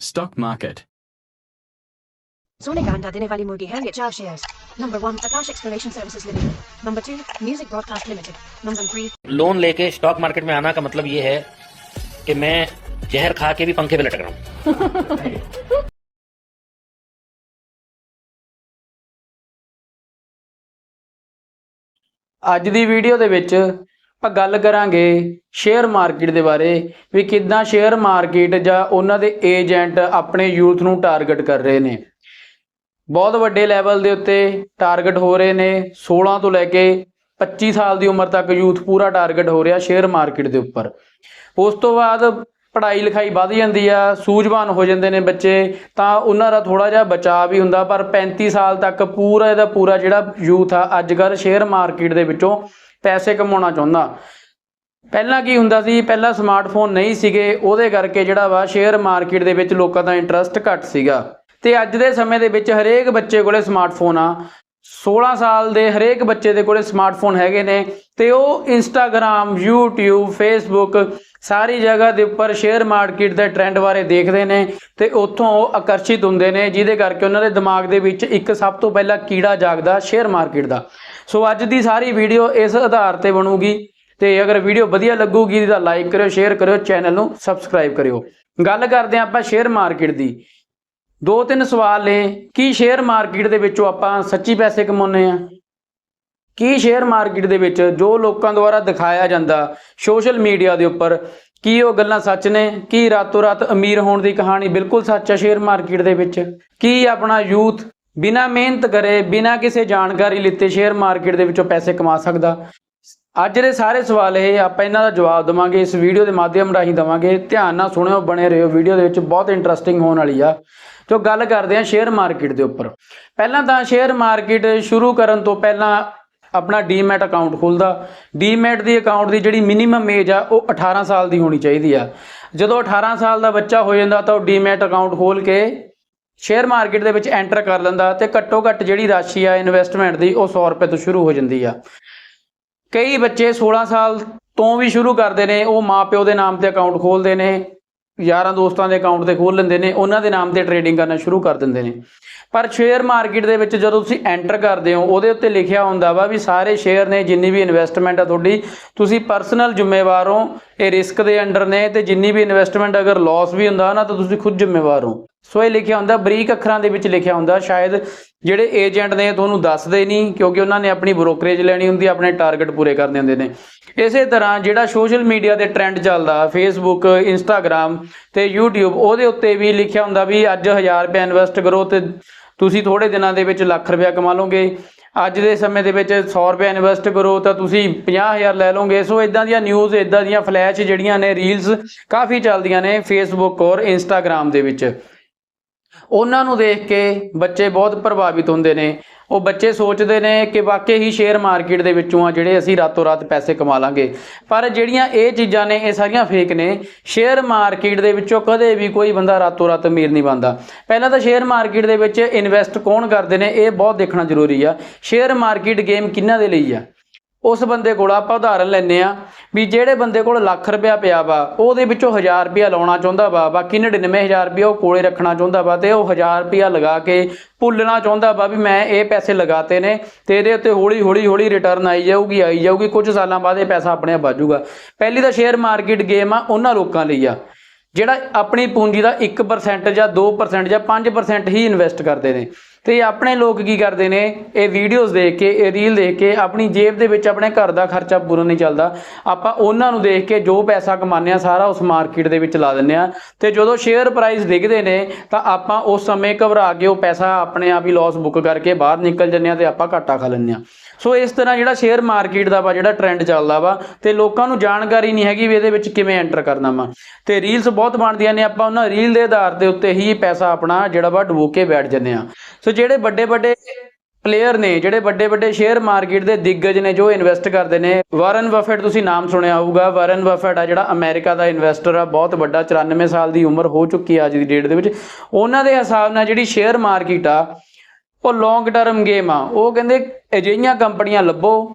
Stock market. सोने का अंडा देने वाली मुर्गी है ये चार shares number one Aakash exploration services limited number two music broadcast limited number three loan लेके स्टॉक मार्केट में आना का मतलब ये है कि मैं जहर खा के भी पंखे पे लटक रहा हूँ ਅੱਜ ਦੀ ਵੀਡੀਓ ਦੇ ਵਿੱਚ ਆਪਾਂ ਗੱਲ ਕਰਾਂਗੇ ਸ਼ੇਅਰ ਮਾਰਕੀਟ ਦੇ ਬਾਰੇ ਵੀ ਕਿੱਦਾਂ ਸ਼ੇਅਰ ਮਾਰਕੀਟ ਜਾਂ ਉਹਨਾਂ ਦੇ ਏਜੰਟ ਆਪਣੇ ਯੂਥ ਨੂੰ ਟਾਰਗੇਟ ਕਰ ਰਹੇ ਨੇ। ਬਹੁਤ ਵੱਡੇ ਲੈਵਲ ਦੇ ਉੱਤੇ ਟਾਰਗੇਟ ਹੋ ਰਹੇ ਨੇ 16 ਤੋਂ ਲੈ ਕੇ 25 ਸਾਲ ਦੀ ਉਮਰ ਤੱਕ ਯੂਥ ਪੂਰਾ ਟਾਰਗੇਟ ਹੋ ਰਿਹਾ ਸ਼ੇਅਰ ਮਾਰਕੀਟ ਦੇ ਉੱਪਰ। ਉਸ ਤੋਂ ਬਾਅਦ ਪੜ੍ਹਾਈ ਲਿਖਾਈ ਵੱਧ ਜਾਂਦੀ ਆ, ਸੂਝਵਾਨ ਹੋ ਜਾਂਦੇ ਨੇ ਬੱਚੇ, ਤਾਂ ਉਹਨਾਂ ਦਾ ਥੋੜਾ ਜਿਹਾ ਬਚਾਅ ਵੀ ਹੁੰਦਾ, ਪਰ 35 ਸਾਲ ਤੱਕ ਪੂਰਾ ਇਹਦਾ ਪੂਰਾ ਜਿਹੜਾ ਯੂਥ ਆ, ਅੱਜ ਕੱਲ੍ਹ ਸ਼ੇਅਰ ਮਾਰਕੀਟ ਦੇ ਵਿੱਚੋਂ ਪੈਸੇ ਕਮਾਉਣਾ ਚਾਹੁੰਦਾ। ਪਹਿਲਾਂ ਕੀ ਹੁੰਦਾ ਸੀ, ਪਹਿਲਾਂ ਸਮਾਰਟਫੋਨ ਨਹੀਂ ਸੀਗੇ, ਉਹਦੇ ਕਰਕੇ ਜਿਹੜਾ ਵਾ ਸ਼ੇਅਰ ਮਾਰਕੀਟ ਦੇ ਵਿੱਚ ਲੋਕਾਂ ਦਾ ਇੰਟਰਸਟ ਘੱਟ ਸੀਗਾ। ਤੇ ਅੱਜ ਦੇ ਸਮੇਂ ਦੇ ਵਿੱਚ ਹਰੇਕ ਬੱਚੇ ਕੋਲੇ ਸਮਾਰਟਫੋਨ ਆ। 16 ਸਾਲ ਦੇ ਹਰੇਕ ਬੱਚੇ ਦੇ ਕੋਲੇ ਸਮਾਰਟਫੋਨ ਹੈਗੇ ਨੇ ਤੇ ਉਹ ਇੰਸਟਾਗ੍ਰam YouTube, Facebook ਸਾਰੀ ਜਗ੍ਹਾ ਦੇ ਉੱਪਰ ਸ਼ੇਅਰ ਮਾਰਕੀਟ ਦੇ ਟ੍ਰੈਂਡ ਬਾਰੇ ਦੇਖਦੇ ਨੇ ਤੇ ਉੱਥੋਂ ਉਹ ਆਕਰਸ਼ਿਤ ਹੁੰਦੇ ਨੇ, ਜਿਹਦੇ ਕਰਕੇ ਉਹਨਾਂ ਦੇ ਦਿਮਾਗ ਦੇ ਵਿੱਚ ਇੱਕ ਸਭ ਤੋਂ ਪਹਿਲਾਂ ਕੀੜਾ ਜਾਗਦਾ ਸ਼ੇਅਰ ਮਾਰਕੀਟ ਦਾ। ਸੋ ਅੱਜ ਦੀ ਸਾਰੀ ਵੀਡੀਓ ਇਸ ਆਧਾਰ ਤੇ ਬਣੂਗੀ ਤੇ ਅਗਰ ਵੀਡੀਓ ਵਧੀਆ ਲੱਗੂਗੀ ਤਾਂ ਲਾਈਕ ਕਰਿਓ ਸ਼ੇਅਰ ਕਰਿਓ ਚੈਨਲ ਨੂੰ ਸਬਸਕ੍ਰਾਈਬ ਕਰਿਓ। ਗੱਲ ਕਰਦੇ ਹਾਂ ਆਪਾਂ ਸ਼ੇਅਰ ਮਾਰਕੀਟ ਦੀ। ਦੋ ਤਿੰਨ ਸਵਾਲ ਨੇ, ਕੀ ਸ਼ੇਅਰ ਮਾਰਕੀਟ ਦੇ ਵਿੱਚੋਂ ਆਪਾਂ ਸੱਚੀ ਪੈਸੇ ਕਮਾਉਂਦੇ ਆ ਕੀ ਸ਼ੇਅਰ ਮਾਰਕੀਟ ਦੇ ਵਿੱਚ ਜੋ ਲੋਕਾਂ ਦੁਆਰਾ ਦਿਖਾਇਆ ਜਾਂਦਾ ਸੋਸ਼ਲ ਮੀਡੀਆ ਦੇ ਉੱਪਰ, ਕੀ ਉਹ ਗੱਲਾਂ ਸੱਚ ਨੇ, ਕੀ ਰਾਤੋਂ ਰਾਤ ਅਮੀਰ ਹੋਣ ਦੀ ਕਹਾਣੀ ਬਿਲਕੁਲ ਸੱਚ ਹੈ ਸ਼ੇਅਰ ਮਾਰਕੀਟ ਦੇ ਵਿੱਚ? ਕੀ ਆਪਣਾ ਯੂਥ ਬਿਨਾ ਮਿਹਨਤ ਕਰੇ, ਬਿਨਾ ਕਿਸੇ ਜਾਣਕਾਰੀ ਲਿੱਤੇ ਸ਼ੇਅਰ ਮਾਰਕੀਟ ਦੇ ਵਿੱਚੋਂ ਪੈਸੇ ਕਮਾ ਸਕਦਾ। ਅੱਜ ਦੇ ਸਾਰੇ ਸਵਾਲ ਇਹ, ਆਪਾਂ ਇਹਨਾਂ ਦਾ ਜਵਾਬ ਦਵਾਂਗੇ, ਇਸ ਵੀਡੀਓ ਦੇ ਮਾਧਿਅਮ ਰਾਹੀਂ ਦਵਾਂਗੇ। ਧਿਆਨ ਨਾਲ ਸੁਣਿਓ, ਬਣੇ ਰਹੋ। ਵੀਡੀਓ ਦੇ ਵਿੱਚ ਬਹੁਤ ਇੰਟਰਸਟਿੰਗ ਹੋਣ ਵਾਲੀ ਆ। ਜੋ ਗੱਲ ਕਰਦੇ ਆ ਸ਼ੇਅਰ ਮਾਰਕੀਟ ਦੇ ਉੱਪਰ। ਪਹਿਲਾਂ ਤਾਂ ਸ਼ੇਅਰ ਮਾਰਕੀਟ ਸ਼ੁਰੂ ਕਰਨ ਤੋਂ ਪਹਿਲਾਂ ਆਪਣਾ ਡੀਮੈਟ ਅਕਾਊਂਟ ਖੋਲਦਾ। ਡੀਮੈਟ ਦੀ ਅਕਾਊਂਟ ਦੀ ਜਿਹੜੀ ਮਿਨੀਮਮ ਏਜ ਆ, ਉਹ 18 ਸਾਲ ਦੀ ਹੋਣੀ ਚਾਹੀਦੀ ਆ। ਜਦੋਂ 18 ਸਾਲ ਦਾ ਬੱਚਾ ਹੋ ਜਾਂਦਾ ਤਾਂ ਉਹ ਡੀਮੈਟ ਅਕਾਊਂਟ ਖੋਲ ਕੇ ਸ਼ੇਅਰ ਮਾਰਕੀਟ ਦੇ ਵਿੱਚ ਐਂਟਰ ਕਰ ਲੈਂਦਾ ਤੇ ਘੱਟੋ ਘੱਟ ਜਿਹੜੀ ਰਾਸ਼ੀ ਆ ਇਨਵੈਸਟਮੈਂਟ ਦੀ ਉਹ 100 ਰੁਪਏ ਤੋਂ ਸ਼ੁਰੂ ਹੋ ਜਾਂਦੀ ਆ। ਕਈ ਬੱਚੇ 16 ਸਾਲ ਤੋਂ ਵੀ ਸ਼ੁਰੂ ਕਰਦੇ ਨੇ, ਉਹ ਮਾਪਿਓ ਦੇ ਨਾਮ ਤੇ ਅਕਾਊਂਟ ਖੋਲਦੇ ਨੇ ਯਾਰਾਂ ਦੋਸਤਾਂ ਦੇ ਅਕਾਊਂਟ ਤੇ ਖੋਲ ਲੈਂਦੇ ਨੇ, ਉਹਨਾਂ ਦੇ ਨਾਮ ਤੇ ਟਰੇਡਿੰਗ ਕਰਨਾ ਸ਼ੁਰੂ ਕਰ ਦਿੰਦੇ ਨੇ। ਪਰ ਸ਼ੇਅਰ ਮਾਰਕੀਟ ਦੇ ਵਿੱਚ ਜਦੋਂ ਤੁਸੀਂ ਐਂਟਰ ਕਰਦੇ ਹੋ, ਉਹਦੇ ਉੱਤੇ ਲਿਖਿਆ ਹੁੰਦਾ ਵਾ ਵੀ ਸਾਰੇ ਸ਼ੇਅਰ ਨੇ, ਜਿੰਨੀ ਵੀ ਇਨਵੈਸਟਮੈਂਟ ਆ ਤੁਹਾਡੀ, ਤੁਸੀਂ ਪਰਸਨਲ ਜ਼ਿੰਮੇਵਾਰ ਹੋ, ਇਹ ਰਿਸਕ ਦੇ ਅੰਡਰ ਨੇ ਤੇ ਜਿੰਨੀ ਵੀ ਇਨਵੈਸਟਮੈਂਟ ਅਗਰ ਲਾਸ ਵੀ ਹੁੰਦਾ ਨਾ, ਤਾਂ ਤੁਸੀਂ ਖੁਦ ਜ਼ਿੰਮੇਵਾਰ ਹੋ। ਸੋ ਇਹ ਲਿਖਿਆ ਹੁੰਦਾ, ਬਰੀਕ ਅੱਖਰਾਂ ਦੇ ਵਿੱਚ ਲਿਖਿਆ ਹੁੰਦਾ, ਸ਼ਾਇਦ ਜਿਹੜੇ ਏਜੰਟ ਨੇ ਤੁਹਾਨੂੰ ਦੱਸਦੇ ਨਹੀਂ, ਕਿਉਂਕਿ ਉਹਨਾਂ ਨੇ ਆਪਣੀ ਬ੍ਰੋਕਰੇਜ ਲੈਣੀ ਹੁੰਦੀ, ਆਪਣੇ ਟਾਰਗੇਟ ਪੂਰੇ ਕਰਨੇ ਹੁੰਦੇ ਨੇ। ਇਸੇ ਤਰ੍ਹਾਂ ਜਿਹੜਾ ਸੋਸ਼ਲ ਮੀਡੀਆ ਤੇ ਟ੍ਰੈਂਡ ਚੱਲਦਾ ਫੇਸਬੁੱਕ ਇੰਸਟਾਗ੍ਰam ਤੇ YouTube, ਉਹਦੇ ਉੱਤੇ ਵੀ ਲਿਖਿਆ ਹੁੰਦਾ ਵੀ ਅੱਜ 1000 ਰੁਪਏ ਇਨਵੈਸਟ ਕਰੋ ਤੇ ਤੁਸੀਂ ਥੋੜੇ ਦਿਨਾਂ ਦੇ ਵਿੱਚ ਲੱਖ ਰੁਪਏ ਕਮਾ ਲਓਗੇ। ਅੱਜ ਦੇ ਸਮੇਂ ਦੇ ਵਿੱਚ 100 ਰੁਪਏ ਇਨਵੈਸਟ ਕਰੋ ਤਾਂ ਤੁਸੀਂ 50000 ਲੈ ਲਓਗੇ। ਸੋ ਇਦਾਂ ਦੀਆਂ ਨਿਊਜ਼ ਇਦਾਂ ਦੀਆਂ ਫਲੈਸ਼ ਜਿਹੜੀਆਂ ਨੇ ਰੀਲਸ ਕਾਫੀ ਚੱਲਦੀਆਂ ਨੇ ਫੇਸਬੁੱਕ ਔਰ ਇੰਸਟਾਗ੍ਰam ਦੇ ਵਿੱਚ। ਉਹਨਾਂ ਨੂੰ ਦੇਖ ਕੇ ਬੱਚੇ ਬਹੁਤ ਪ੍ਰਭਾਵਿਤ ਹੁੰਦੇ ਨੇ। ਉਹ ਬੱਚੇ ਸੋਚਦੇ ਨੇ ਕਿ ਵਾਕਈ ਹੀ ਸ਼ੇਅਰ ਮਾਰਕੀਟ ਦੇ ਵਿੱਚੋਂ ਆ ਜਿਹੜੇ ਅਸੀਂ ਰਾਤੋਂ ਰਾਤ ਪੈਸੇ ਕਮਾ ਲਾਂਗੇ। ਪਰ ਜਿਹੜੀਆਂ ਇਹ ਚੀਜ਼ਾਂ ਨੇ, ਇਹ ਸਾਰੀਆਂ ਫੇਕ ਨੇ। ਸ਼ੇਅਰ ਮਾਰਕੀਟ ਦੇ ਵਿੱਚੋਂ ਕਦੇ ਵੀ ਕੋਈ ਬੰਦਾ ਰਾਤੋਂ ਰਾਤ ਅਮੀਰ ਨਹੀਂ ਬਣਦਾ। ਪਹਿਲਾਂ ਤਾਂ ਸ਼ੇਅਰ ਮਾਰਕੀਟ ਦੇ ਵਿੱਚ ਇਨਵੈਸਟ ਕੌਣ ਕਰਦੇ ਨੇ, ਇਹ ਬਹੁਤ ਦੇਖਣਾ ਜ਼ਰੂਰੀ ਆ। ਸ਼ੇਅਰ ਮਾਰਕੀਟ ਗੇਮ ਕਿਹਨਾਂ ਦੇ ਲਈ ਆ? ਉਸ ਬੰਦੇ ਕੋਲ ਆਪਾਂ ਉਦਾਹਰਨ ਲੈਨੇ ਆ ਵੀ ਜਿਹੜੇ ਬੰਦੇ ਕੋਲ ਲੱਖ ਰੁਪਇਆ ਪਿਆ ਵਾ, ਉਹਦੇ ਵਿੱਚੋਂ 1000 ਰੁਪਇਆ ਲਾਉਣਾ ਚਾਹੁੰਦਾ ਵਾ, ਬਾਕੀ 99000 ਰੁਪਇਆ ਉਹ ਕੋਲੇ ਰੱਖਣਾ ਚਾਹੁੰਦਾ ਵਾ ਤੇ ਉਹ 1000 ਰੁਪਇਆ ਲਗਾ ਕੇ ਭੁੱਲਣਾ ਚਾਹੁੰਦਾ ਵਾ ਵੀ ਮੈਂ ਇਹ ਪੈਸੇ ਲਗਾਤੇ ਨੇ ਤੇ ਇਹਦੇ ਉੱਤੇ ਹੌਲੀ ਹੌਲੀ ਹੌਲੀ ਰਿਟਰਨ ਆਈ ਜਾਊਗੀ ਆਈ ਜਾਊਗੀ, ਕੁਝ ਸਾਲਾਂ ਬਾਅਦ ਇਹ ਪੈਸਾ ਆਪਣੇ ਆਪ ਵਾਜੂਗਾ ਪਹਿਲੀ ਤਾਂ ਸ਼ੇਅਰ ਮਾਰਕੀਟ ਗੇਮ ਆ, ਉਹਨਾਂ ਲੋਕਾਂ ਲਈ ਆ, ਜਿਹੜਾ ਆਪਣੀ ਪੂੰਜੀ ਦਾ 1% ਜਾਂ 2% ਜਾਂ 5% ਹੀ ਇਨਵੈਸਟ ਕਰਦੇ ਨੇ। ਤੇ ਆਪਣੇ ਲੋਕ ਕੀ ਕਰਦੇ ਨੇ? ਇਹ ਵੀਡੀਓਜ਼ ਦੇਖ ਕੇ, ਇਹ ਰੀਲ ਦੇਖ ਕੇ, ਆਪਣੀ ਜੇਬ ਦੇ ਵਿੱਚ ਆਪਣੇ ਘਰ ਦਾ ਖਰਚਾ ਪੂਰਾ ਨਹੀਂ ਚੱਲਦਾ। ਆਪਾਂ ਉਹਨਾਂ ਨੂੰ ਦੇਖ ਕੇ ਜੋ ਪੈਸਾ ਕਮਾਉਂਦੇ ਆ ਸਾਰਾ ਉਸ ਮਾਰਕੀਟ ਦੇ ਵਿੱਚ ਲਾ ਦਿੰਦੇ ਆ ਤੇ ਜਦੋਂ ਸ਼ੇਅਰ ਪ੍ਰਾਈਸ ਡਿੱਗਦੇ ਨੇ, ਤਾਂ ਆਪਾਂ ਉਸ ਸਮੇਂ ਘਬਰਾ ਕੇ ਉਹ ਪੈਸਾ ਆਪਣੇ ਆਪ ਹੀ ਲਾਸ ਬੁੱਕ ਕਰਕੇ ਬਾਹਰ ਨਿਕਲ ਜੰਨੇ ਆ ਤੇ ਆਪਾਂ ਘਾਟਾ ਖਾ ਲੈਂਦੇ ਆ ਸੋ ਇਸ ਤਰ੍ਹਾਂ ਜਿਹੜਾ ਸ਼ੇਅਰ ਮਾਰਕੀਟ ਦਾ ਵਾ, ਜਿਹੜਾ ਟ੍ਰੈਂਡ ਚੱਲਦਾ ਵਾ, ਤੇ ਲੋਕਾਂ ਨੂੰ ਜਾਣਕਾਰੀ ਨਹੀਂ ਹੈਗੀ ਵੀ ਇਹਦੇ ਵਿੱਚ ਕਿਵੇਂ ਐਂਟਰ ਕਰਨਾ ਵਾ। ਤੇ ਰੀਲਸ ਬਹੁਤ ਬਣਦੀਆਂ ਨੇ, ਆਪਾਂ ਉਹਨਾਂ ਰੀਲ ਦੇ ਆਧਾਰ ਦੇ ਉੱਤੇ ਹੀ ਪੈਸਾ ਆਪਣਾ ਜਿਹੜਾ ਵਾ ਡੁਬੋ ਕੇ ਬੈਠ ਜੰਨੇ ਆ ਸੋ ਜਿਹੜੇ ਵੱਡੇ ਵੱਡੇ ਪਲੇਅਰ ਨੇ, ਜਿਹੜੇ ਵੱਡੇ ਵੱਡੇ ਸ਼ੇਅਰ ਮਾਰਕੀਟ ਦੇ ਦਿੱਗਜ ਨੇ, ਜੋ ਇਨਵੈਸਟ ਕਰਦੇ ਨੇ ਵਾਰਨ ਬਫੇਟ ਤੁਸੀਂ ਨਾਮ ਸੁਣਿਆ ਹੋਊਗਾ। ਵਾਰਨ ਬਫੇਟ ਆ ਜਿਹੜਾ ਅਮਰੀਕਾ ਦਾ ਇਨਵੈਸਟਰ ਆ, ਬਹੁਤ ਵੱਡਾ 94 ਸਾਲ ਦੀ ਉਮਰ ਹੋ ਚੁੱਕੀ ਆ ਅੱਜ ਦੀ ਡੇਟ ਦੇ ਵਿੱਚ। ਉਹਨਾਂ ਦੇ ਹਿਸਾਬ ਨਾਲ ਜਿਹੜੀ ਸ਼ੇਅਰ ਮਾਰਕੀਟ ਆ ਉਹ ਲੌਂਗ ਟਰਮ ਗੇਮ ਆ। ਉਹ ਕਹਿੰਦੇ ਅਜਿਹੀਆਂ ਕੰਪਨੀਆਂ ਲੱਭੋ,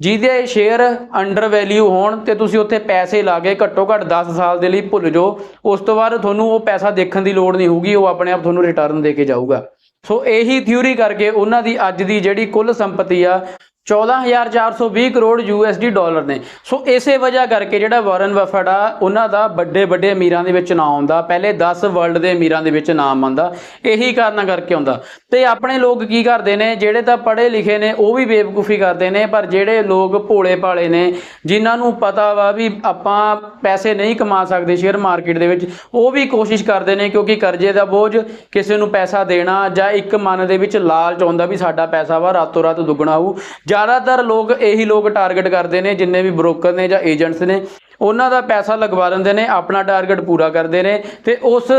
ਜਿਹਦੇ ਸ਼ੇਅਰ ਅੰਡਰ ਵੈਲਿਊ ਹੋਣ ਤੇ ਤੁਸੀਂ ਉੱਥੇ ਪੈਸੇ ਲਾ ਕੇ ਘੱਟੋ ਘੱਟ 10 ਸਾਲ ਦੇ ਲਈ ਭੁੱਲ ਜਾਓ। ਉਸ ਤੋਂ ਬਾਅਦ ਤੁਹਾਨੂੰ ਉਹ ਪੈਸਾ ਦੇਖਣ ਦੀ ਲੋੜ ਨਹੀਂ ਹੋਊਗੀ, ਉਹ ਆਪਣੇ ਆਪ ਤੁਹਾਨੂੰ ਰਿਟਰਨ ਦੇ ਕੇ ਜਾਊਗਾ। ਸੋ ਇਹੀ ਥਿਊਰੀ ਕਰਕੇ ਉਹਨਾਂ ਦੀ ਅੱਜ ਦੀ ਜਿਹੜੀ ਕੁੱਲ ਸੰਪਤੀ ਆ 14420 ਕਰੋੜ USD ਡਾਲਰ ਨੇ। ਸੋ ਇਸੇ ਵਜ੍ਹਾ ਕਰਕੇ ਜਿਹੜਾ ਵਾਰਨ ਬਫਟ ਆ, ਉਹਨਾਂ ਦਾ ਵੱਡੇ ਵੱਡੇ ਅਮੀਰਾਂ ਦੇ ਵਿੱਚ ਨਾਮ ਆਉਂਦਾ। ਪਹਿਲੇ 10 ਵਰਲਡ ਦੇ ਅਮੀਰਾਂ ਦੇ ਵਿੱਚ ਨਾਮ ਆਉਂਦਾ। ਇਹੀ ਕਾਰਨਾਂ ਕਰਕੇ ਆਉਂਦਾ। ਤੇ ਆਪਣੇ ਲੋਕ ਕੀ ਕਰਦੇ ਨੇ, ਜਿਹੜੇ ਤਾਂ ਪੜ੍ਹੇ ਲਿਖੇ ਨੇ, ਉਹ ਵੀ ਬੇਵਕੂਫੀ ਕਰਦੇ ਨੇ, ਪਰ ਜਿਹੜੇ ਲੋਕ ਭੋਲੇ ਭਾਲੇ ਨੇ, ਜਿਨ੍ਹਾਂ ਨੂੰ ਪਤਾ ਵਾ ਵੀ ਆਪਾਂ ਪੈਸੇ ਨਹੀਂ ਕਮਾ ਸਕਦੇ ਸ਼ੇਅਰ ਮਾਰਕੀਟ ਦੇ ਵਿੱਚ, ਉਹ ਵੀ ਕੋਸ਼ਿਸ਼ ਕਰਦੇ ਨੇ ਕਿਉਂਕਿ ਕਰਜ਼ੇ ਦਾ ਬੋਝ ਕਿਸੇ ਨੂੰ ਪੈਸਾ ਦੇਣਾ ਜਾਂ ਇੱਕ ਮਨ ਦੇ ਵਿੱਚ ਲਾਲਚ ਆਉਂਦਾ ਵੀ ਸਾਡਾ ਪੈਸਾ ਵਾ, ਰਾਤੋਂ ਰਾਤ ਦੁੱਗਣਾ ਹੋਊ। ਜ਼ਿਆਦਾਤਰ ਲੋਕ ਇਹੀ ਲੋਕ ਟਾਰਗੇਟ ਕਰਦੇ ਨੇ, ਜਿੰਨੇ ਵੀ ਬ੍ਰੋਕਰ ਨੇ ਜਾਂ ਏਜੰਟਸ ਨੇ, ਉਹਨਾਂ ਦਾ ਪੈਸਾ ਲਗਵਾ ਦਿੰਦੇ ਨੇ, ਆਪਣਾ ਟਾਰਗੇਟ ਪੂਰਾ ਕਰਦੇ ਨੇ ਤੇ ਉਸ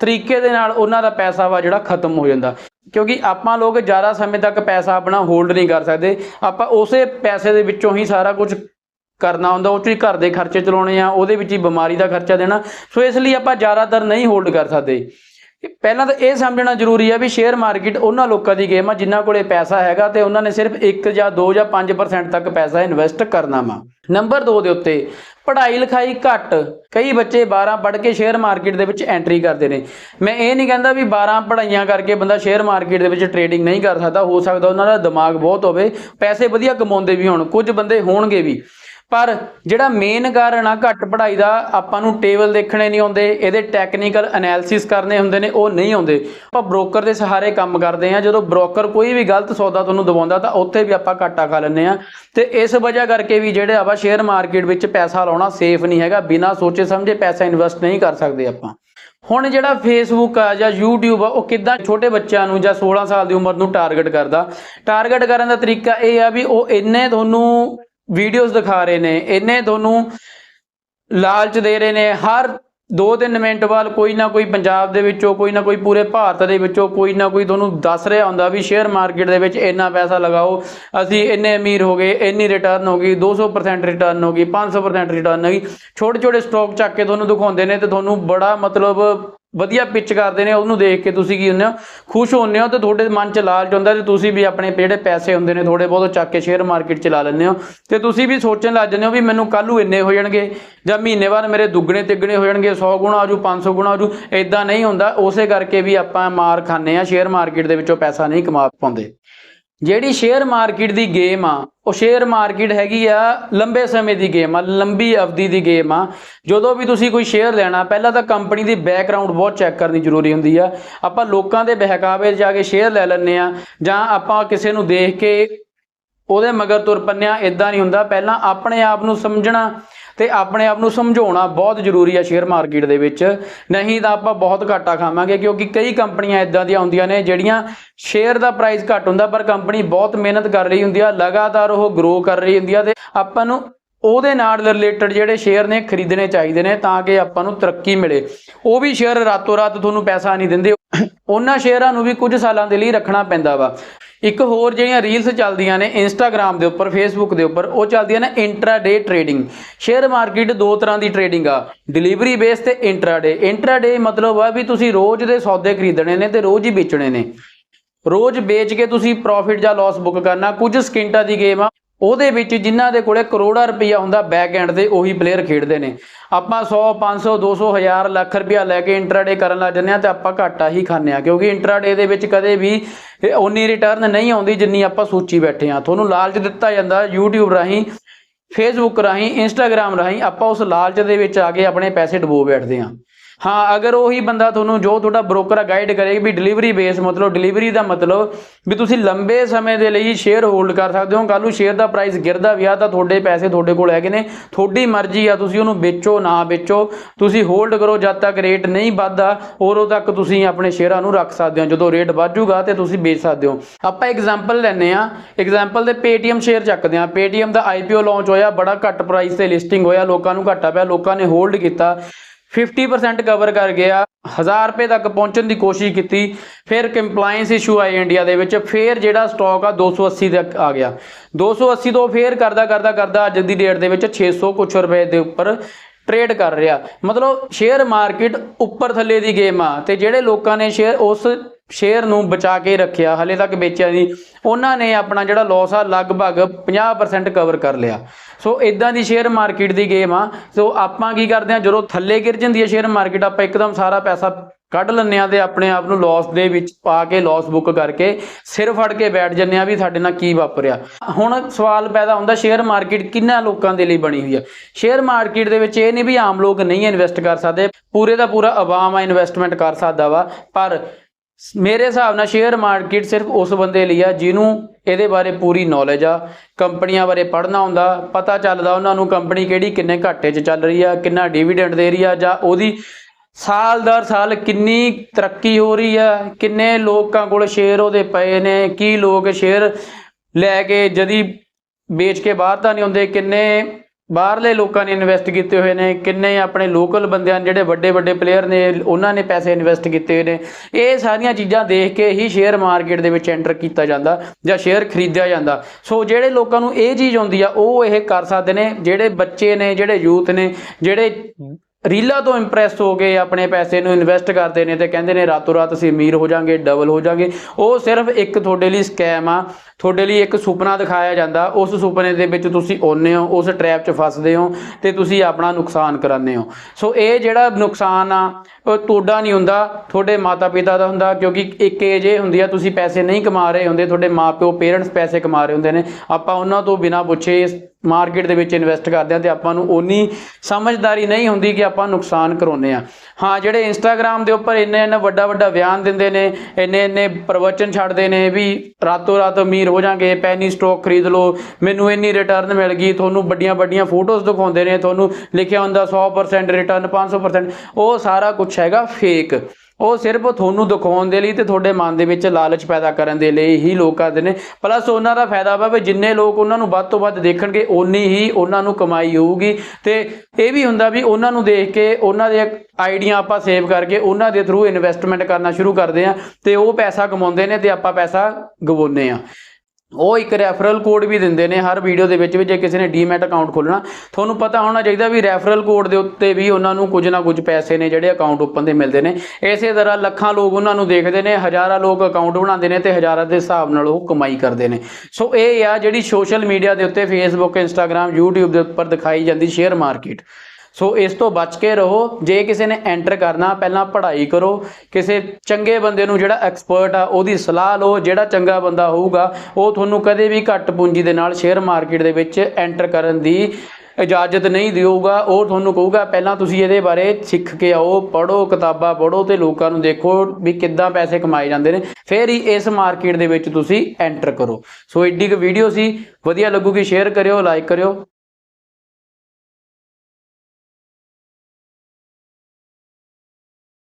ਤਰੀਕੇ ਦੇ ਨਾਲ ਉਹਨਾਂ ਦਾ ਪੈਸਾ ਵਾ ਜਿਹੜਾ ਖਤਮ ਹੋ ਜਾਂਦਾ। ਕਿਉਂਕਿ ਆਪਾਂ ਲੋਕ ਜ਼ਿਆਦਾ ਸਮੇਂ ਤੱਕ ਪੈਸਾ ਆਪਣਾ ਹੋਲਡ ਨਹੀਂ ਕਰ ਸਕਦੇ। ਆਪਾਂ ਉਸੇ ਪੈਸੇ ਦੇ ਵਿੱਚੋਂ ਹੀ ਸਾਰਾ ਕੁਝ ਕਰਨਾ ਹੁੰਦਾ, ਉਹ 'ਚ ਹੀ ਘਰ ਦੇ ਖਰਚੇ ਚਲਾਉਣੇ ਆ, ਉਹਦੇ ਵਿੱਚ ਹੀ ਬਿਮਾਰੀ ਦਾ ਖਰਚਾ ਦੇਣਾ। ਸੋ ਇਸ ਲਈ ਆਪਾਂ ਜ਼ਿਆਦਾਤਰ ਨਹੀਂ ਹੋਲਡ ਕਰ ਸਕਦੇ। ਪਹਿਲਾਂ ਤਾਂ ਇਹ ਸਮਝਣਾ ਜ਼ਰੂਰੀ ਹੈ ਵੀ ਸ਼ੇਅਰ ਮਾਰਕੀਟ ਉਹਨਾਂ ਲੋਕਾਂ ਦੀ ਗੇਮ ਆ, ਜਿਨ੍ਹਾਂ ਕੋਲੇ ਪੈਸਾ ਹੈਗਾ ਤੇ ਉਹਨਾਂ ਨੇ ਸਿਰਫ 1 ਜਾਂ 2 ਜਾਂ 5% ਤੱਕ ਪੈਸਾ ਇਨਵੈਸਟ ਕਰਨਾ ਵਾ। ਨੰਬਰ 2 ਦੇ ਉੱਤੇ, ਪੜ੍ਹਾਈ ਲਿਖਾਈ ਘੱਟ। ਕਈ ਬੱਚੇ 12 ਪੜ੍ਹ ਕੇ ਸ਼ੇਅਰ ਮਾਰਕੀਟ ਦੇ ਵਿੱਚ ਐਂਟਰੀ ਕਰਦੇ ਨੇ। ਮੈਂ ਇਹ ਨਹੀਂ ਕਹਿੰਦਾ ਵੀ 12 ਪੜ੍ਹਾਈਆਂ ਕਰਕੇ ਬੰਦਾ ਸ਼ੇਅਰ ਮਾਰਕੀਟ ਦੇ ਵਿੱਚ ਟ੍ਰੇਡਿੰਗ ਨਹੀਂ ਕਰ ਸਕਦਾ, ਹੋ ਸਕਦਾ ਉਹਨਾਂ ਦਾ ਦਿਮਾਗ ਬਹੁਤ ਹੋਵੇ, ਪੈਸੇ ਵਧੀਆ ਕਮਾਉਂਦੇ ਵੀ ਹੋਣ, ਕੁਝ ਬੰਦੇ ਹੋਣਗੇ ਵੀ। ਪਰ ਜਿਹੜਾ ਮੇਨ ਕਾਰਨ ਆ ਘੱਟ ਪੜ੍ਹਾਈ ਦਾ, ਆਪਾਂ ਨੂੰ ਟੇਬਲ ਦੇਖਣੇ ਨਹੀਂ ਆਉਂਦੇ, ਇਹਦੇ ਟੈਕਨੀਕਲ ਐਨਾਲਿਸਿਸ ਕਰਨੇ ਹੁੰਦੇ ਨੇ, ਉਹ ਨਹੀਂ ਆਉਂਦੇ। ਆਪਾਂ ਬ੍ਰੋਕਰ ਦੇ ਸਹਾਰੇ ਕੰਮ ਕਰਦੇ ਆ ਜਦੋਂ ਬ੍ਰੋਕਰ ਕੋਈ ਵੀ ਗਲਤ ਸੌਦਾ ਤੁਹਾਨੂੰ ਦਵਾਉਂਦਾ, ਤਾਂ ਉੱਥੇ ਵੀ ਆਪਾਂ ਘਾਟਾ ਖਾ ਲੈਂਦੇ ਆ ਤੇ ਇਸ ਵਜ੍ਹਾ ਕਰਕੇ ਵੀ ਜਿਹੜੇ ਆਪਾਂ ਸ਼ੇਅਰ ਮਾਰਕੀਟ ਵਿੱਚ ਪੈਸਾ ਲਾਉਣਾ ਸੇਫ ਨਹੀਂ ਹੈਗਾ, ਬਿਨਾਂ ਸੋਚੇ ਸਮਝੇ ਪੈਸਾ ਇਨਵੈਸਟ ਨਹੀਂ ਕਰ ਸਕਦੇ ਆਪਾਂ। ਹੁਣ ਜਿਹੜਾ ਫੇਸਬੁੱਕ ਆ ਜਾਂ YouTube ਆ, ਉਹ ਕਿੱਦਾਂ ਛੋਟੇ ਬੱਚਿਆਂ ਨੂੰ ਜਾਂ 16 ਸਾਲ ਦੀ ਉਮਰ ਨੂੰ ਟਾਰਗੇਟ ਕਰਦਾ? ਟਾਰਗੇਟ ਕਰਨ ਦਾ ਤਰੀਕਾ ਇਹ ਆ ਵੀ ਉਹ ਇੰਨੇ ਤੁਹਾਨੂੰ ਵੀਡੀਓਜ਼ ਦਿਖਾ ਰਹੇ ਨੇ, ਇੰਨੇ ਤੁਹਾਨੂੰ ਲਾਲਚ ਦੇ ਰਹੇ ਨੇ, ਹਰ 2-3 ਮਿੰਟ ਬਾਅਦ ਕੋਈ ਨਾ ਕੋਈ ਪੰਜਾਬ ਦੇ ਵਿੱਚੋਂ, ਕੋਈ ਨਾ ਕੋਈ ਪੂਰੇ ਭਾਰਤ ਦੇ ਵਿੱਚੋਂ, ਕੋਈ ਨਾ ਕੋਈ ਤੁਹਾਨੂੰ ਦੱਸ ਰਿਹਾ ਹੁੰਦਾ ਵੀ ਸ਼ੇਅਰ ਮਾਰਕੀਟ ਦੇ ਵਿੱਚ ਇੰਨਾ ਪੈਸਾ ਲਗਾਓ, ਅਸੀਂ ਇੰਨੇ ਅਮੀਰ ਹੋ ਗਏ, ਇੰਨੀ ਰਿਟਰਨ ਹੋ ਗਈ 200% ਰਿਟਰਨ ਹੋ ਗਈ 500% ਰਿਟਰਨ ਹੋ ਗਈ ਛੋਟੇ ਛੋਟੇ ਸਟਾਕ ਚੱਕ ਕੇ ਤੁਹਾਨੂੰ ਦਿਖਾਉਂਦੇ ਨੇ ਤੇ ਤੁਹਾਨੂੰ ਬੜਾ ਮਤਲਬ ਵਧੀਆ ਪਿਚ ਕਰਦੇ ਨੇ, ਉਹਨੂੰ ਦੇਖ ਕੇ ਤੁਸੀਂ ਕੀ ਹੁੰਦੇ ਹੋ? ਖੁਸ਼ ਹੁੰਦੇ ਹੋ ਤੇ ਤੁਹਾਡੇ ਮਨ 'ਚ ਲਾਲਚ ਹੁੰਦਾ ਤੇ ਤੁਸੀਂ ਵੀ ਆਪਣੇ ਜਿਹੜੇ ਪੈਸੇ ਹੁੰਦੇ ਨੇ ਥੋੜੇ ਬਹੁਤ ਚੱਕ ਕੇ ਸ਼ੇਅਰ ਮਾਰਕੀਟ 'ਚ ਲਾ ਲੈਂਦੇ ਹੋ। ਤੇ ਤੁਸੀਂ ਵੀ ਸੋਚਣ ਲੱਗ ਜਾਂਦੇ ਹੋ ਵੀ ਮੈਨੂੰ ਕੱਲ੍ਹ ਨੂੰ ਇੰਨੇ ਹੋ ਜਾਣਗੇ ਜਾਂ ਮਹੀਨੇ ਬਾਅਦ ਮੇਰੇ ਦੁੱਗਣੇ ਤਿੱਗਣੇ ਹੋ ਜਾਣਗੇ 100 ਗੁਣਾ ਆਜੂ 500 ਗੁਣਾ ਆਜੂ ਇਦਾਂ ਨਹੀਂ ਹੁੰਦਾ। ਉਸੇ ਕਰਕੇ ਵੀ ਆਪਾਂ ਮਾਰ ਖਾਂਦੇ ਆ ਸ਼ੇਅਰ ਮਾਰਕੀਟ ਦੇ ਵਿੱਚੋਂ ਪੈਸਾ ਨਹੀਂ ਕਮਾ ਪਾਉਂਦੇ। ਜਿਹੜੀ ਸ਼ੇਅਰ ਮਾਰਕੀਟ ਦੀ ਗੇਮ ਆ, ਉਹ ਸ਼ੇਅਰ ਮਾਰਕੀਟ ਹੈਗੀ ਆ ਲੰਬੇ ਸਮੇਂ ਦੀ ਗੇਮ ਆ, ਲੰਬੀ ਅਵਧੀ ਦੀ ਗੇਮ ਆ। ਜਦੋਂ ਵੀ ਤੁਸੀਂ ਕੋਈ ਸ਼ੇਅਰ ਲੈਣਾ, ਪਹਿਲਾਂ ਤਾਂ ਕੰਪਨੀ ਦੀ ਬੈਕਗ੍ਰਾਉਂਡ ਬਹੁਤ ਚੈੱਕ ਕਰਨੀ ਜ਼ਰੂਰੀ ਹੁੰਦੀ ਆ। ਆਪਾਂ ਲੋਕਾਂ ਦੇ ਬਹਿਕਾਵੇ ਜਾ ਕੇ ਸ਼ੇਅਰ ਲੈ ਲੈਂਦੇ ਆ, ਜਾਂ ਆਪਾਂ ਕਿਸੇ ਨੂੰ ਦੇਖ ਕੇ ਉਹਦੇ ਮਗਰ ਤੁਰ ਪੰਨਿਆ ਇਦਾਂ ਨਹੀਂ ਹੁੰਦਾ। ਪਹਿਲਾਂ ਆਪਣੇ ਆਪ ਨੂੰ ਸਮਝਣਾ ਤੇ ਆਪਣੇ ਆਪ ਨੂੰ ਸਮਝਾਉਣਾ ਬਹੁਤ ਜ਼ਰੂਰੀ ਆ ਸ਼ੇਅਰ ਮਾਰਕੀਟ ਦੇ ਵਿੱਚ। ਨਹੀਂ ਤਾਂ ਆਪਾਂ ਬਹੁਤ ਘਾਟਾ ਖਾਵਾਂਗੇ ਕਿਉਂਕਿ ਕਈ ਕੰਪਨੀਆਂ ਇਦਾਂ ਦੀਆਂ ਹੁੰਦੀਆਂ ਨੇ ਜਿਹੜੀਆਂ ਸ਼ੇਅਰ ਦਾ ਪ੍ਰਾਈਸ ਘੱਟ ਹੁੰਦਾ, ਪਰ ਕੰਪਨੀ ਬਹੁਤ ਮਿਹਨਤ ਕਰ ਰਹੀ ਹੁੰਦੀ ਆ, ਲਗਾਤਾਰ ਉਹ ਗਰੋ ਕਰ ਰਹੀ ਹੁੰਦੀ ਆ ਤੇ ਆਪਾਂ ਨੂੰ ਉਹਦੇ ਨਾਲ ਰਿਲੇਟਡ ਜਿਹੜੇ ਸ਼ੇਅਰ ਨੇ ਖਰੀਦਣੇ ਚਾਹੀਦੇ ਨੇ ਤਾਂ ਕਿ ਆਪਾਂ ਨੂੰ ਤਰੱਕੀ ਮਿਲੇ। ਉਹ ਵੀ ਸ਼ੇਅਰ ਰਾਤੋਂ ਰਾਤ ਤੁਹਾਨੂੰ ਪੈਸਾ ਨਹੀਂ ਦਿੰਦੇ। ਉਹਨਾਂ ਸ਼ੇਅਰਾਂ ਨੂੰ ਵੀ ਕੁਝ ਸਾਲਾਂ ਦੇ ਲਈ ਰੱਖਣਾ ਪੈਂਦਾ ਵਾ। ਇੱਕ ਹੋਰ ਜਿਹੜੀਆਂ ਰੀਲਸ ਚੱਲਦੀਆਂ ਨੇ ਇੰਸਟਾਗ੍ਰam ਦੇ ਉੱਪਰ ਫੇਸਬੁੱਕ ਦੇ ਉੱਪਰ, ਉਹ ਚੱਲਦੀਆਂ ਨੇ ਇੰਟਰਾਡੇ ਟ੍ਰੇਡਿੰਗ ਸ਼ੇਅਰ ਮਾਰਕੀਟ ਦੋ ਤਰ੍ਹਾਂ ਦੀ ਟ੍ਰੇਡਿੰਗ ਆ। ਡਿਲੀਵਰੀ ਬੇਸ ਤੇ ਇੰਟਰਾਡੇ ਇੰਟਰਾਡੇ ਮਤਲਬ ਆ ਵੀ ਤੁਸੀਂ ਰੋਜ਼ ਦੇ ਸੌਦੇ ਖਰੀਦਣੇ ਨੇ ਤੇ ਰੋਜ਼ ਹੀ ਵੇਚਣੇ ਨੇ। ਰੋਜ਼ ਵੇਚ ਕੇ ਤੁਸੀਂ ਪ੍ਰੋਫਿਟ ਜਾਂ ਲਾਸ ਬੁੱਕ ਕਰਨਾ। ਕੁਝ ਸਕਿੰਟਾਂ ਦੀ ਗੇਮ ਆ। ਉਹਦੇ ਵਿੱਚ ਜਿਨ੍ਹਾਂ ਦੇ ਕੋਲੇ ਕਰੋੜਾਂ ਰੁਪਈਆ ਹੁੰਦਾ ਬੈਕ ਐਂਡ ਤੇ ਉਹੀ ਪਲੇਅਰ ਖੇਡਦੇ ਨੇ। ਆਪਾਂ 100 500 200 1000 ਲੱਖ ਰੁਪਈਆ ਲੈ ਕੇ ਇੰਟਰਾਡੇ ਕਰਨ ਲੱਗ ਜੰਨੇ ਆ ਤੇ ਆਪਾਂ ਘਾਟਾ ਹੀ ਖਾਂਦੇ ਆ ਕਿਉਂਕਿ ਇੰਟਰਾਡੇ ਦੇ ਵਿੱਚ ਕਦੇ ਵੀ ਇਹ ਓਨੀ ਰਿਟਰਨ ਨਹੀਂ ਆਉਂਦੀ ਜਿੰਨੀ ਆਪਾਂ ਸੋਚੀ ਬੈਠੇ ਆ ਤੁਹਾਨੂੰ ਲਾਲਚ ਦਿੱਤਾ ਜਾਂਦਾ YouTube ਰਾਹੀਂ ਫੇਸਬੁੱਕ ਰਾਹੀਂ ਇੰਸਟਾਗ੍ਰam ਰਾਹੀਂ ਆਪਾਂ ਉਸ ਲਾਲਚ ਦੇ ਵਿੱਚ ਆ ਕੇ ਆਪਣੇ ਪੈਸੇ ਡੁਬੋ ਬੈਠਦੇ ਆ ਹਾਂ, ਅਗਰ ਉਹੀ ਬੰਦਾ ਤੁਹਾਨੂੰ ਜੋ ਤੁਹਾਡਾ ਬ੍ਰੋਕਰ ਗਾਈਡ ਕਰੇ ਵੀ ਡਿਲੀਵਰੀ ਬੇਸ ਮਤਲਬ ਡਿਲੀਵਰੀ ਦਾ ਮਤਲਬ ਵੀ ਤੁਸੀਂ ਲੰਬੇ ਸਮੇਂ ਦੇ ਲਈ ਸ਼ੇਅਰ ਹੋਲਡ ਕਰ ਸਕਦੇ ਹੋ। ਕੱਲ ਨੂੰ ਸ਼ੇਅਰ ਦਾ ਪ੍ਰਾਈਸ ਗਿਰਦਾ ਵੀ ਆ ਤਾਂ ਤੁਹਾਡੇ ਪੈਸੇ ਤੁਹਾਡੇ ਕੋਲ ਹੈਗੇ ਨੇ। ਤੁਹਾਡੀ ਮਰਜ਼ੀ ਆ, ਤੁਸੀਂ ਉਹਨੂੰ ਵੇਚੋ ਨਾ ਵੇਚੋ। ਤੁਸੀਂ ਹੋਲਡ ਕਰੋ, ਜਦ ਤੱਕ ਰੇਟ ਨਹੀਂ ਵੱਧਦਾ, ਉਦੋਂ ਤੱਕ ਤੁਸੀਂ ਆਪਣੇ ਸ਼ੇਅਰਾਂ ਨੂੰ ਰੱਖ ਸਕਦੇ ਹੋ। ਜਦੋਂ ਰੇਟ ਵੱਧੂਗਾ ਤੇ ਤੁਸੀਂ ਵੇਚ ਸਕਦੇ ਹੋ। ਆਪਾਂ ਐਗਜ਼ਾਮਪਲ ਲੈਨੇ ਆ ਐਗਜ਼ਾਮਪਲ ਦੇ Paytm ਸ਼ੇਅਰ ਚੱਕਦੇ ਆ Paytm ਦਾ IPO ਲਾਂਚ ਹੋਇਆ, ਬੜਾ ਘੱਟ ਪ੍ਰਾਈਸ ਤੇ ਲਿਸਟਿੰਗ ਹੋਇਆ, ਲੋਕਾਂ ਨੂੰ ਘਾਟਾ ਪਿਆ, ਲੋਕਾਂ ਨੇ ਹੋਲਡ ਕੀਤਾ। 50% ਕਵਰ ਕਰ ਗਿਆ 1000 ਰੁਪਏ ਤੱਕ ਪਹੁੰਚਣ ਦੀ ਕੋਸ਼ਿਸ਼ ਕੀਤੀ, ਫਿਰ ਕੰਪਲਾਈਂਸ ਇਸ਼ੂ ਆਏ ਇੰਡੀਆ ਦੇ ਵਿੱਚ, ਫਿਰ ਜਿਹੜਾ ਸਟਾਕ ਆ 280 ਤੱਕ ਆ ਗਿਆ। 280 ਤੋਂ ਫਿਰ ਕਰਦਾ ਕਰਦਾ ਕਰਦਾ ਅੱਜ ਦੀ ਡੇਟ ਦੇ ਵਿੱਚ 600 ਕੁਛ ਰੁਪਏ ਦੇ ਉੱਪਰ ਟ੍ਰੇਡ ਕਰ ਰਿਹਾ। ਮਤਲਬ ਸ਼ੇਅਰ ਮਾਰਕੀਟ ਉੱਪਰ ਥੱਲੇ ਦੀ ਗੇਮ ਆ, ਤੇ ਜਿਹੜੇ ਲੋਕਾਂ ਨੇ ਸ਼ੇਅਰ ਉਸ ਸ਼ੇਅਰ ਨੂੰ ਬਚਾ ਕੇ ਰੱਖਿਆ, ਹਲੇ ਤੱਕ ਵੇਚਿਆ ਨਹੀਂ। ਉਹਨਾਂ ਨੇ ਆਪਣਾ ਜਿਹੜਾ ਲਾਸ ਆ, ਲਗਭਗ 50% ਕਵਰ ਕਰ ਲਿਆ। ਸੋ ਇਦਾਂ ਦੀ ਸ਼ੇਅਰ ਮਾਰਕੀਟ ਦੀ ਗੇਮ ਆ। ਸੋ ਆਪਾਂ ਕੀ ਕਰਦੇ ਆ, ਜਦੋਂ ਥੱਲੇ ਗਿਰ ਜਾਂਦੀ ਹੈ ਸ਼ੇਅਰ ਮਾਰਕੀਟ ਆਪਾਂ ਇੱਕਦਮ ਸਾਰਾ ਪੈਸਾ ਕੱਢ ਲੈਂਦੇ ਆ ਤੇ ਆਪਣੇ ਆਪ ਨੂੰ ਲਾਸ ਦੇ ਵਿੱਚ ਪਾ ਕੇ ਲਾਸ ਬੁੱਕ ਕਰਕੇ ਸਿਰ ਫੜ ਕੇ ਬੈਠ ਜੰਨੇ ਆ ਵੀ ਸਾਡੇ ਨਾਲ ਕੀ ਵਾਪਰਿਆ। ਹੁਣ ਸਵਾਲ ਪੈਦਾ ਹੁੰਦਾ, ਸ਼ੇਅਰ ਮਾਰਕੀਟ ਕਿੰਨਾ ਲੋਕਾਂ ਦੇ ਲਈ ਬਣੀ ਹੋਈ ਆ? ਸ਼ੇਅਰ ਮਾਰਕੀਟ ਦੇ ਵਿੱਚ ਇਹ ਨਹੀਂ ਵੀ ਆਮ ਲੋਕ ਨਹੀਂ ਇਨਵੈਸਟ ਕਰ ਸਕਦੇ। ਪੂਰੇ ਦਾ ਪੂਰਾ ਆਵਾਮ ਆ ਇਨਵੈਸਟਮੈਂਟ ਕਰ ਸਕਦਾ ਵਾ। ਪਰ ਮੇਰੇ ਹਿਸਾਬ ਨਾਲ ਸ਼ੇਅਰ ਮਾਰਕੀਟ ਸਿਰਫ ਉਸ ਬੰਦੇ ਲਈ ਆ ਜਿਹਨੂੰ ਇਹਦੇ ਬਾਰੇ ਪੂਰੀ ਨੌਲੇਜ ਆ, ਕੰਪਨੀਆਂ ਬਾਰੇ ਪੜ੍ਹਨਾ ਹੁੰਦਾ, ਪਤਾ ਚੱਲਦਾ ਉਹਨਾਂ ਨੂੰ ਕੰਪਨੀ ਕਿਹੜੀ, ਕਿੰਨੇ ਘਾਟੇ 'ਚ ਚੱਲ ਰਹੀ ਆ, ਕਿੰਨਾ ਡਿਵੀਡੈਂਡ ਦੇ ਰਹੀ ਆ, ਜਾਂ ਉਹਦੀ ਸਾਲ ਦਰ ਸਾਲ ਕਿੰਨੀ ਤਰੱਕੀ ਹੋ ਰਹੀ ਆ, ਕਿੰਨੇ ਲੋਕਾਂ ਕੋਲ ਸ਼ੇਅਰ ਉਹਦੇ ਪਏ ਨੇ, ਕੀ ਲੋਕ ਸ਼ੇਅਰ ਲੈ ਕੇ ਜਦੀ ਵੇਚ ਕੇ ਬਾਹਰ ਤਾਂ ਨਹੀਂ ਹੁੰਦੇ ਕਿੰਨੇ ਬਾਹਰਲੇ ਲੋਕਾਂ ਨੇ ਇਨਵੈਸਟ ਕੀਤੇ ਹੋਏ ਨੇ, ਕਿੰਨੇ ਆਪਣੇ ਲੋਕਲ ਬੰਦਿਆਂ ਨੇ, ਜਿਹੜੇ ਵੱਡੇ ਵੱਡੇ ਪਲੇਅਰ ਨੇ, ਉਹਨਾਂ ਨੇ ਪੈਸੇ ਇਨਵੈਸਟ ਕੀਤੇ ਹੋਏ ਨੇ। ਇਹ ਸਾਰੀਆਂ ਚੀਜ਼ਾਂ ਦੇਖ ਕੇ ਹੀ ਸ਼ੇਅਰ ਮਾਰਕੀਟ ਦੇ ਵਿੱਚ ਐਂਟਰ ਕੀਤਾ ਜਾਂਦਾ ਜਾਂ ਸ਼ੇਅਰ ਖਰੀਦਿਆ ਜਾਂਦਾ। ਸੋ ਜਿਹੜੇ ਲੋਕਾਂ ਨੂੰ ਇਹ ਚੀਜ਼ ਆਉਂਦੀ ਆ, ਉਹ ਇਹ ਕਰ ਸਕਦੇ ਨੇ, ਜਿਹੜੇ ਬੱਚੇ ਨੇ, ਜਿਹੜੇ ਯੂਥ ਨੇ, ਜਿਹੜੇ ਰੀਲਾਂ ਤੋਂ ਇੰਪ੍ਰੈਸ ਹੋ ਕੇ ਆਪਣੇ ਪੈਸੇ ਨੂੰ ਇਨਵੈਸਟ ਕਰਦੇ ਨੇ ਤੇ ਕਹਿੰਦੇ ਨੇ ਰਾਤੋਂ ਰਾਤ ਅਸੀਂ ਅਮੀਰ ਹੋ ਜਾਾਂਗੇ ਡਬਲ ਹੋ ਜਾਾਂਗੇ। ਉਹ ਸਿਰਫ ਇੱਕ ਤੁਹਾਡੇ ਲਈ ਸਕੈਮ ਆ। ਤੁਹਾਡੇ ਲਈ ਇੱਕ ਸੁਪਨਾ ਦਿਖਾਇਆ ਜਾਂਦਾ। ਉਸ ਸੁਪਨੇ ਦੇ ਵਿੱਚ ਤੁਸੀਂ ਆਉਂਦੇ ਹੋ, ਉਸ ਟ੍ਰੈਪ 'ਚ ਫਸਦੇ ਹੋ ਤੇ ਤੁਸੀਂ ਆਪਣਾ ਨੁਕਸਾਨ ਕਰਾਉਂਦੇ ਹੋ। ਸੋ ਇਹ ਜਿਹੜਾ ਨੁਕਸਾਨ ਆ, ਉਹ ਤੁਹਾਡਾ ਨਹੀਂ ਹੁੰਦਾ, ਤੁਹਾਡੇ ਮਾਤਾ ਪਿਤਾ ਦਾ ਹੁੰਦਾ, ਕਿਉਂਕਿ ਇੱਕ ਏਜ ਇਹ ਹੁੰਦੀ ਆ, ਤੁਸੀਂ ਪੈਸੇ ਨਹੀਂ ਕਮਾ ਰਹੇ ਹੁੰਦੇ, ਤੁਹਾਡੇ ਮਾਪਿਓ ਪੇਰੈਂਟਸ ਪੈਸੇ ਕਮਾ ਰਹੇ ਹੁੰਦੇ ਨੇ। ਆਪਾਂ ਉਹਨਾਂ ਤੋਂ ਬਿਨਾਂ ਪੁੱਛੇ ਮਾਰਕੀਟ ਦੇ ਵਿੱਚ ਇਨਵੈਸਟ ਕਰਦੇ ਆ ਤੇ ਆਪਾਂ ਨੂੰ ਓਨੀ ਸਮਝਦਾਰੀ ਨਹੀਂ ਹੁੰਦੀ ਕਿ ਆਪਾਂ ਨੁਕਸਾਨ ਕਰਾਉਂਦੇ ਆ ਹਾਂ, ਜਿਹੜੇ ਇੰਸਟਾਗ੍ਰam ਦੇ ਉੱਪਰ ਇੰਨੇ ਇੰਨਾ ਵੱਡਾ ਵੱਡਾ ਬਿਆਨ ਦਿੰਦੇ ਨੇ, ਇੰਨੇ ਇੰਨੇ ਪ੍ਰਵਚਨ ਛੱਡਦੇ ਨੇ ਵੀ ਰਾਤੋਂ ਰਾਤ ਅਮੀਰ ਹੋ ਜਾਾਂਗੇ, ਪੈਨੀ ਸਟਾਕ ਖਰੀਦ ਲਓ, ਮੈਨੂੰ ਇੰਨੀ ਰਿਟਰਨ ਮਿਲ ਗਈ, ਤੁਹਾਨੂੰ ਵੱਡੀਆਂ ਵੱਡੀਆਂ ਫੋਟੋਜ਼ ਦਿਖਾਉਂਦੇ ਨੇ, ਤੁਹਾਨੂੰ ਲਿਖਿਆ ਹੁੰਦਾ 100% ਰਿਟਰਨ 500% ਉਹ ਸਾਰਾ ਕੁਝ ਹੈਗਾ ਫੇਕ ਉਹ ਸਿਰਫ ਤੁਹਾਨੂੰ ਦਿਖਾਉਣ ਦੇ ਲਈ ਤੇ ਤੁਹਾਡੇ ਮਨ ਦੇ ਵਿੱਚ ਲਾਲਚ ਪੈਦਾ ਕਰਨ ਦੇ ਲਈ ਹੀ ਲੋਕ ਕਰਦੇ ਨੇ। ਪਲੱਸ ਉਹਨਾਂ ਦਾ ਫਾਇਦਾ ਵਾ ਵੀ ਜਿੰਨੇ ਲੋਕ ਉਹਨਾਂ ਨੂੰ ਵੱਧ ਤੋਂ ਵੱਧ ਦੇਖਣਗੇ, ਓਨੀ ਹੀ ਉਹਨਾਂ ਨੂੰ ਕਮਾਈ ਹੋਊਗੀ। ਤੇ ਇਹ ਵੀ ਹੁੰਦਾ ਵੀ ਉਹਨਾਂ ਨੂੰ ਦੇਖ ਕੇ ਉਹਨਾਂ ਦੇ ਆਈਡੀਆਂ ਆਪਾਂ ਸੇਵ ਕਰਕੇ ਉਹਨਾਂ ਦੇ ਥਰੂ ਇਨਵੈਸਟਮੈਂਟ ਕਰਨਾ ਸ਼ੁਰੂ ਕਰਦੇ ਆ ਤੇ ਉਹ ਪੈਸਾ ਕਮਾਉਂਦੇ ਨੇ ਤੇ ਆਪਾਂ ਪੈਸਾ ਗਵਾਉਂਦੇ ਆ ਉਹ ਇੱਕ ਰੈਫਰਲ ਕੋਡ ਵੀ ਦਿੰਦੇ ਨੇ ਹਰ ਵੀਡੀਓ ਦੇ ਵਿੱਚ ਵੀ ਜੇ ਕਿਸੇ ਨੇ ਡੀਮੈਟ ਅਕਾਊਂਟ ਖੋਲਣਾ ਤੁਹਾਨੂੰ ਪਤਾ ਹੋਣਾ ਚਾਹੀਦਾ ਵੀ ਰੈਫਰਲ ਕੋਡ ਦੇ ਉੱਤੇ ਵੀ ਉਹਨਾਂ ਨੂੰ ਕੁਝ ਨਾ ਕੁਝ ਪੈਸੇ ਨੇ ਜਿਹੜੇ ਅਕਾਊਂਟ ਓਪਨ ਦੇ ਮਿਲਦੇ ਨੇ। ਇਸੇ ਤਰ੍ਹਾਂ ਲੱਖਾਂ ਲੋਕ ਉਹਨਾਂ ਨੂੰ ਦੇਖਦੇ ਨੇ, ਹਜ਼ਾਰਾਂ ਲੋਕ ਅਕਾਊਂਟ ਬਣਾਉਂਦੇ ਨੇ ਤੇ ਹਜ਼ਾਰਾਂ ਦੇ ਹਿਸਾਬ ਨਾਲ ਉਹ ਕਮਾਈ ਕਰਦੇ ਨੇ। ਸੋ ਇਹ ਆ ਜਿਹੜੀ ਸੋਸ਼ਲ ਮੀਡੀਆ ਦੇ ਉੱਤੇ ਫੇਸਬੁੱਕ ਇੰਸਟਾਗ੍ਰam YouTube ਦੇ ਉੱਪਰ ਦਿਖਾਈ ਜਾਂਦੀ ਸ਼ੇਅਰ ਮਾਰਕੀਟ ਸੋ ਇਸ ਤੋਂ ਬਚ ਕੇ ਰਹੋ। ਜੇ ਕਿਸੇ ਨੇ ਐਂਟਰ ਕਰਨਾ, ਪਹਿਲਾਂ ਪੜ੍ਹਾਈ ਕਰੋ। ਕਿਸੇ ਚੰਗੇ ਬੰਦੇ ਨੂੰ ਜਿਹੜਾ ਐਕਸਪਰਟ ਆ, ਉਹਦੀ ਸਲਾਹ ਲਓ, ਜਿਹੜਾ ਚੰਗਾ ਬੰਦਾ ਹੋਊਗਾ, ਉਹ ਤੁਹਾਨੂੰ ਕਦੇ ਵੀ ਘੱਟ ਪੂੰਜੀ ਦੇ ਨਾਲ ਸ਼ੇਅਰ ਮਾਰਕੀਟ ਦੇ ਵਿੱਚ ਐਂਟਰ ਕਰਨ ਦੀ ਇਜਾਜ਼ਤ ਨਹੀਂ ਦਿਊਗਾ। ਉਹ ਤੁਹਾਨੂੰ ਕਹੂਗਾ, ਪਹਿਲਾਂ ਤੁਸੀਂ ਇਹਦੇ ਬਾਰੇ ਸਿੱਖ ਕੇ ਆਓ, ਪੜ੍ਹੋ, ਕਿਤਾਬਾਂ ਪੜ੍ਹੋ ਤੇ ਲੋਕਾਂ ਨੂੰ ਦੇਖੋ ਵੀ ਕਿੱਦਾਂ ਪੈਸੇ ਕਮਾਏ ਜਾਂਦੇ ਨੇ। ਫਿਰ ਹੀ ਇਸ ਮਾਰਕੀਟ ਦੇ ਵਿੱਚ ਤੁਸੀਂ ਐਂਟਰ ਕਰੋ। ਸੋ ਐਡੀ ਕੁ ਵੀਡੀਓ ਸੀ। ਵਧੀਆ ਲੱਗੂਗੀ ਸ਼ੇਅਰ ਕਰਿਓ ਲਾਈਕ ਕਰਿਓ।